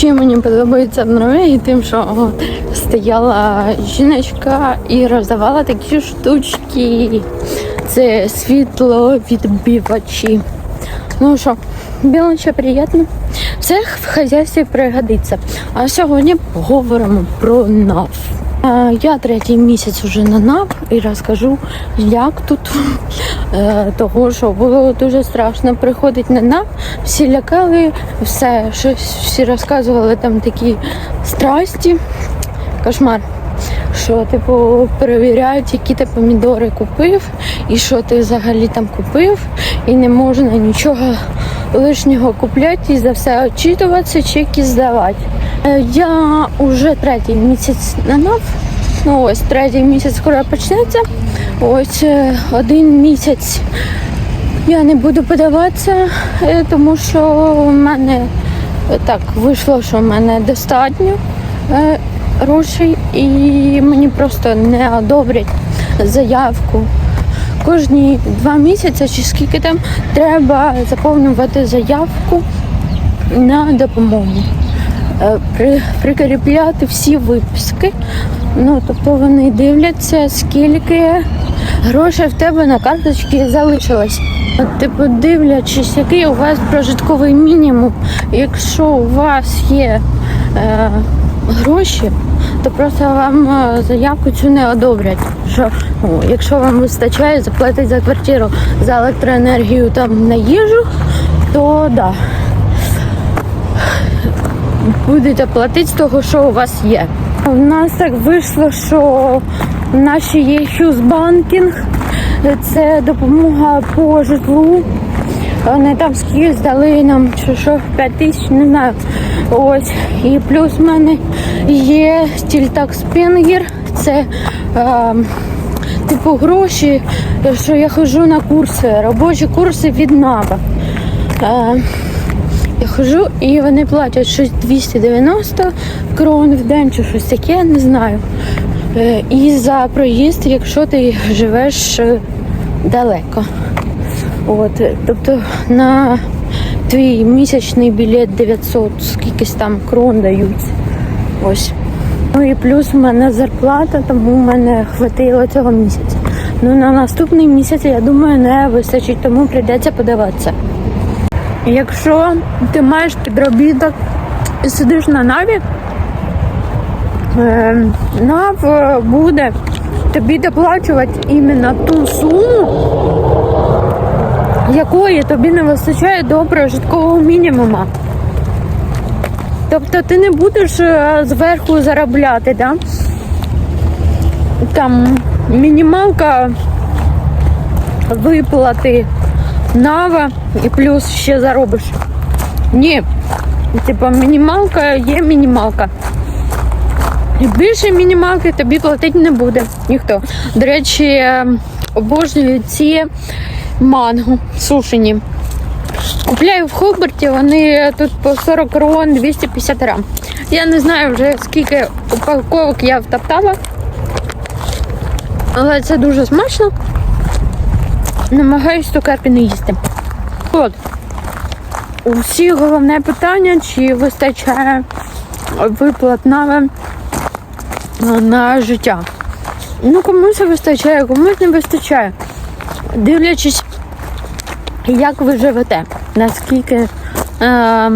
Чим мені подобається в Норвегії, тим, що стояла жіночка і роздавала такі штучки. Це світло відбивачі. Ну що, білоче приємно. Все в хазяйстві пригодиться. А сьогодні поговоримо про НАВ. Я третій місяць вже на НАВ і розкажу, як тут. Е, Того, що було дуже страшно приходити на НАВ, всі лякали, все, щось всі розказували там такі страсті. Кошмар. Що, типу, перевіряють, які ти помідори купив, і що ти взагалі там купив, і не можна нічого лишнього купляти і за все очитуватися, чеки здавати. Е, Я вже третій місяць на НАВ. Ну ось третій місяць скоро почнеться. Ось е, один місяць я не буду подаватися, е, тому що в мене е, так вийшло, що в мене достатньо грошей і мені просто не одобрять заявку. Кожні два місяці чи скільки там треба заповнювати заявку на допомогу. Прикріпляти всі виписки. Ну, тобто вони дивляться, скільки грошей в тебе на карточці залишилось. От, Типу, дивлячись, який у вас прожитковий мінімум. Якщо у вас є е, гроші, то просто вам е, заявку цю не одобрять. Що ну, якщо вам вистачає заплатити за квартиру, за електроенергію там на їжу, то да. Будете платити з того, що у вас є. У нас так вийшло, що в наші є Хюзбанкінг, це допомога по житлу. Вони там скільки здали нам чи що 5 тисяч, не знаю. Ось. І плюс в мене є стільтак Спінгер. Це е, типу гроші, що я ходжу на курси, робочі курси від НАБА. Е, я ходжу і вони платять щось 290 крон в день чи щось таке, я не знаю. Е, І за проїзд, якщо ти живеш е, далеко. От, тобто на твій місячний білет 900, скількись там крон дають. Ось. Ну і плюс в мене зарплата, тому в мене хватило цього місяця. Ну на наступний місяць, я думаю, не вистачить, тому прийдеться подаватися. Якщо ти маєш підробіток і сидиш на наві, е, нав е, буде тобі доплачувати іменно ту суму, якої тобі не вистачає до прожиткового мінімума. Тобто ти не будеш е, зверху заробляти, да? там мінімалка виплати нава і плюс ще заробиш. Ні. Типа мінімалка є мінімалка. І більше мінімалки тобі платити не буде ніхто. До речі, е, обожнюю ці манго сушені. Купляю в Хоберті, вони тут по 40 крон 250 грам. Я не знаю вже скільки упаковок я втоптала. Але це дуже смачно. Намагаюсь цукерки не їсти. От. У головне питання, чи вистачає виплат на, на життя. Ну, комусь вистачає, комусь не вистачає. Дивлячись, як ви живете, наскільки е,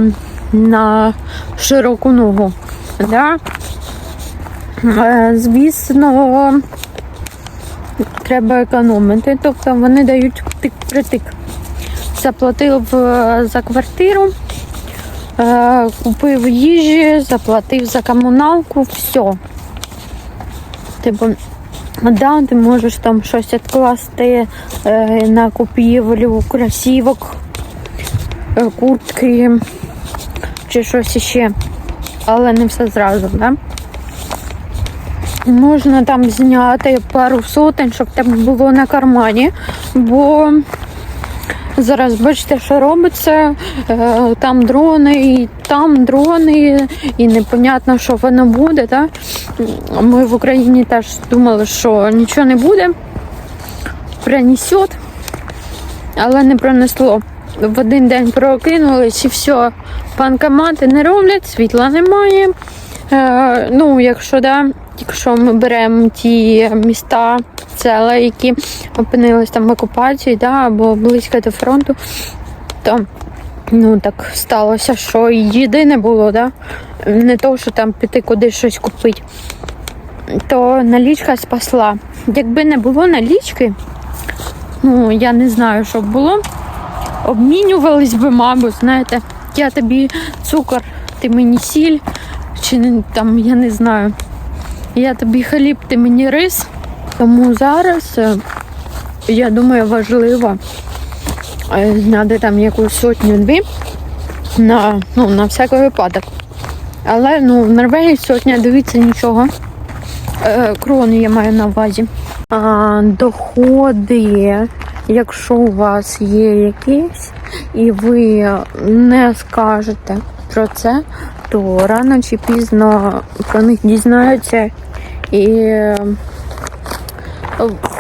на широку ногу. Да? Е, звісно, треба економити, тобто вони дають тик притик. Заплатив е, за квартиру, е, купив їжі, заплатив за комуналку, все. Типу, да, ти можеш там щось відкласти е, на купівлю кросівок, е, куртки чи щось іще, але не все зразу, да? Можна там зняти пару сотень, щоб тебе було на кармані, бо зараз бачите, що робиться. Е, Там дрони, і там дрони, і непонятно, що воно буде. Так? Ми в Україні теж думали, що нічого не буде, принесет, але не пронесло. в один день прокинулись і все, банкомати не роблять, світла немає. Е, ну, якщо да, якщо ми беремо ті міста, села, які опинились там в окупації, да, або близько до фронту, то ну так сталося, що їди не було, да? не то, що там піти кудись щось купити, то налічка спасла. Якби не було налічки, ну я не знаю, що б було. Обмінювались би, мабуть, знаєте, я тобі цукор, ти мені сіль, чи там, я не знаю. Я тобі хліб, ти мені рис. Тому зараз, е, я думаю, важливо е, зняти там якусь сотню-дві на, ну, на всякий випадок. Але ну, в Норвегії сотня, дивіться, нічого. Е, крони я маю на увазі. А, доходи, якщо у вас є якісь, і ви не скажете про це, то рано чи пізно про них дізнаються і е,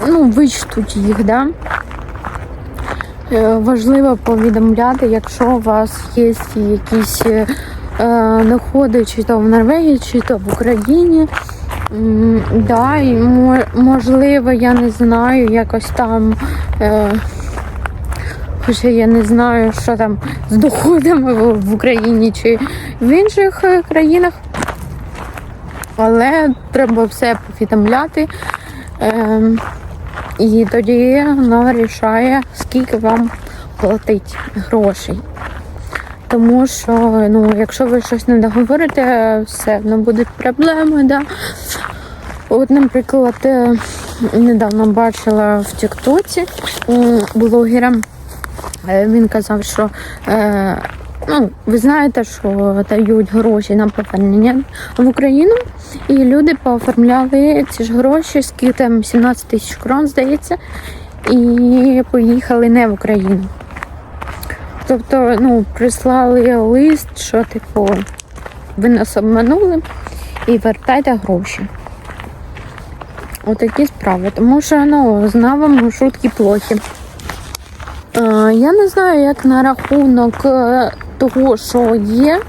ну, вичтуть їх, да? Е, Важливо повідомляти, якщо у вас є якісь е, доходи, чи то в Норвегії, чи то в Україні. Да, і можливо, я не знаю, якось там. Хоча я не знаю, що там з доходами в Україні чи в інших е, країнах. Але треба все повідомляти. Ем, і тоді вона вирішає, скільки вам платить грошей. Тому що, ну, якщо ви щось не договорите, все одно будуть проблеми. Да? От, наприклад, е, недавно бачила в Тіктоці у блогера. Е, Він казав, що е, ну, ви знаєте, що дають гроші на повернення в Україну, і люди пооформляли ці ж гроші, скільки там 17 тисяч крон, здається, і поїхали не в Україну. Тобто, ну, прислали лист, що типу, ви нас обманули і вертайте гроші. Отакі справи. Тому що ну, з навами шутки плохі. Я не знаю, як на рахунок е, того, що є.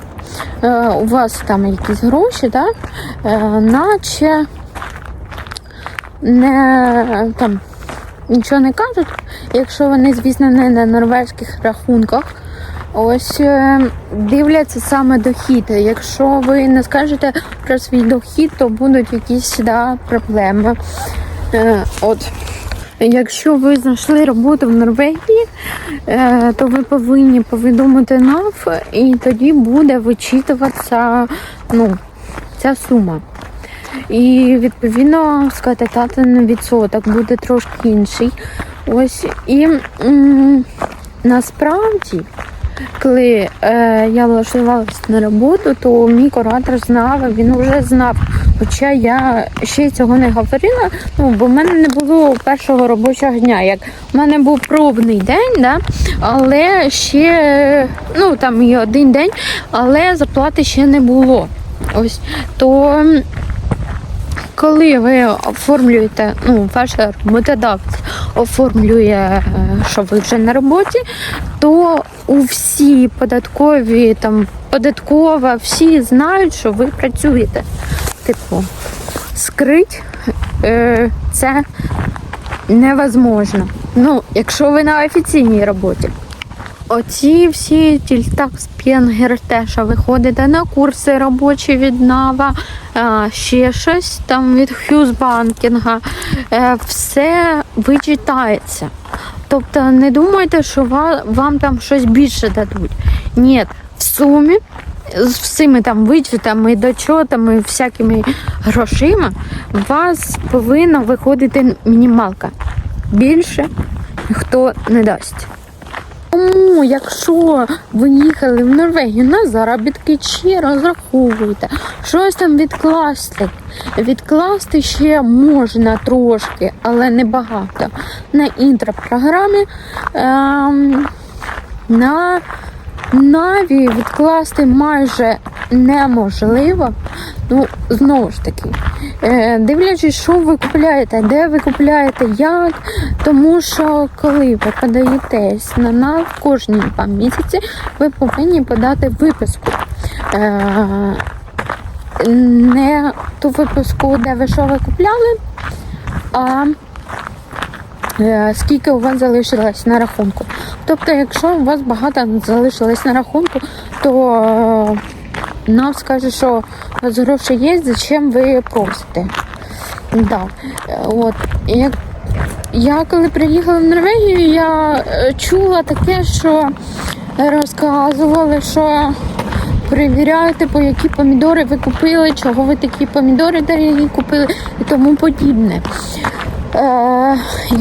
е, У вас там якісь гроші, да? е, наче не там нічого не кажуть, якщо вони, звісно, не на норвезьких рахунках. Ось дивляться саме дохід. Якщо ви не скажете про свій дохід, то будуть якісь да, проблеми. От. Якщо ви знайшли роботу в Норвегії, е, то ви повинні повідомити НАВ, і тоді буде вичитуватися ну, ця сума. І відповідно скататати відсоток буде трошки інший. Ось і м, насправді, коли е, я влаштувалася на роботу, то мій куратор знав, він вже знав. Хоча я ще цього не говорила, ну бо в мене не було першого робочого дня. Як в мене був пробний день, да, але ще ну там і один день, але заплати ще не було. Ось то. коли ви оформлюєте, ну, ваш роботодавець оформлює, е, що ви вже на роботі, то у всі податкові, там, податкова, всі знають, що ви працюєте. Типу, скрить е, це невозможно. Ну, якщо ви на офіційній роботі. Оці всі тільтак те, що ви ходите на курси робочі від Нава, ще щось там від Хьюзбанкінга, е, все вичитається. Тобто не думайте, що вам там щось більше дадуть. Ні, в сумі з всіми там вичитами, дочотами, всякими грошима, у вас повинна виходити мінімалка. Більше ніхто не дасть. Тому, якщо ви їхали в Норвегію на заробітки чи розраховуєте, щось там відкласти. Відкласти ще можна трошки, але не багато. На інтропрограмі ем, на Наві відкласти майже неможливо. Ну, знову ж таки, е, дивлячись, що ви купуєте, де ви купуєте, як. Тому що коли ви подаєтесь на НАВ кожні два місяці, ви повинні подати виписку. Е, не ту виписку, де ви що ви купляли, а скільки у вас залишилось на рахунку. Тобто, якщо у вас багато залишилось на рахунку, то е, нам скаже, що у вас гроші є, зачем ви просите. Да. Е, От. Як я коли приїхала в Норвегію, я е, чула таке, що розказували, що перевіряєте, по які помідори ви купили, чого ви такі помідори дорогі купили і тому подібне. Е,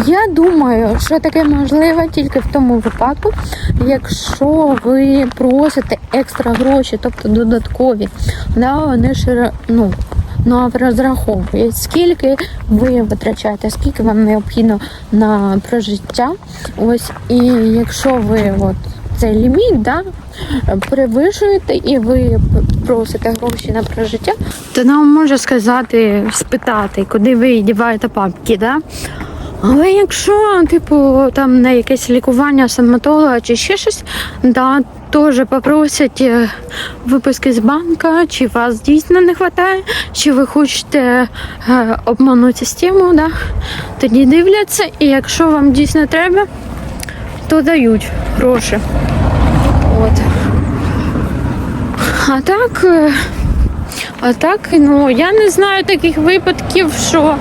я думаю, що таке можливо тільки в тому випадку, якщо ви просите екстра гроші, тобто додаткові, да, вони ж ну, ну, розраховують, скільки ви витрачаєте, скільки вам необхідно на прожиття. Ось, і якщо ви от, цей ліміт да, перевищуєте і ви просите гроші на прожиття, то нам може сказати, спитати, куди ви діваєте папки, да? Але якщо, типу, там на якесь лікування стоматолога чи ще щось, да, теж попросять е, виписки з банка, чи вас дійсно не вистачає, чи ви хочете е, обманути систему, да, тоді дивляться, і якщо вам дійсно треба, то дають гроші. От. А так. е, А так, ну я не знаю таких випадків, що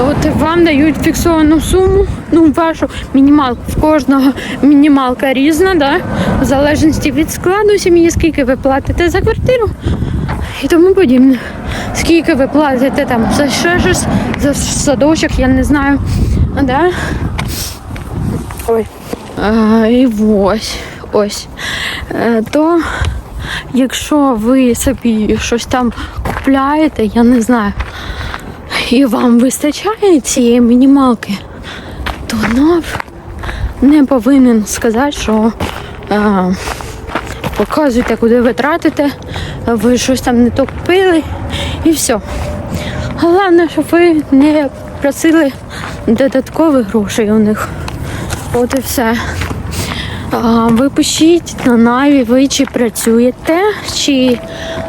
от вам дають фіксовану суму, ну вашу мінімалку. В кожного мінімалка різна, да? в залежності від складу сім'ї, скільки ви платите за квартиру і тому подібне. Скільки ви платите там за ще щось, за садочок, я не знаю. Да? Ой. А, і ось, ось. Е, то якщо ви собі щось там купляєте, я не знаю, і вам вистачає цієї мінімалки, то НАВ не повинен сказати, що е, показуйте, куди ви тратите, ви щось там не то купили і все. Головне, щоб ви не просили додаткових грошей у них. От і все. Ви пишіть на наві, ви чи працюєте, чи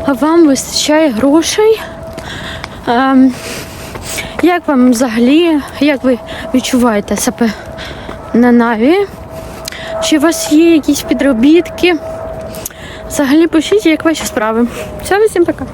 вам вистачає грошей. Як вам взагалі, як ви відчуваєте себе на наві? Чи у вас є якісь підробітки? Взагалі пишіть, як ваші справи. Все, всім пока.